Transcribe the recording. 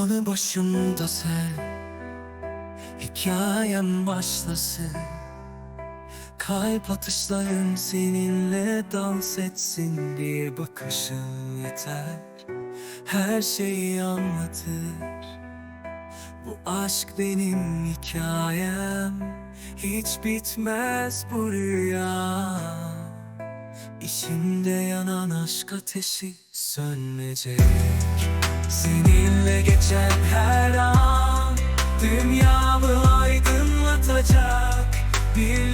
Yanı başımda sen. Hikayem başlasın. Kalp atışlarım seninle dans etsin Bir bakışın yeter. Her şeyi anlatır. Bu aşk benim hikayem. Hiç bitmez bu rüya. İçimde yanan aşk ateşi sönmeyecek Seninle geçen her an Dünyamı aydınlatacak bir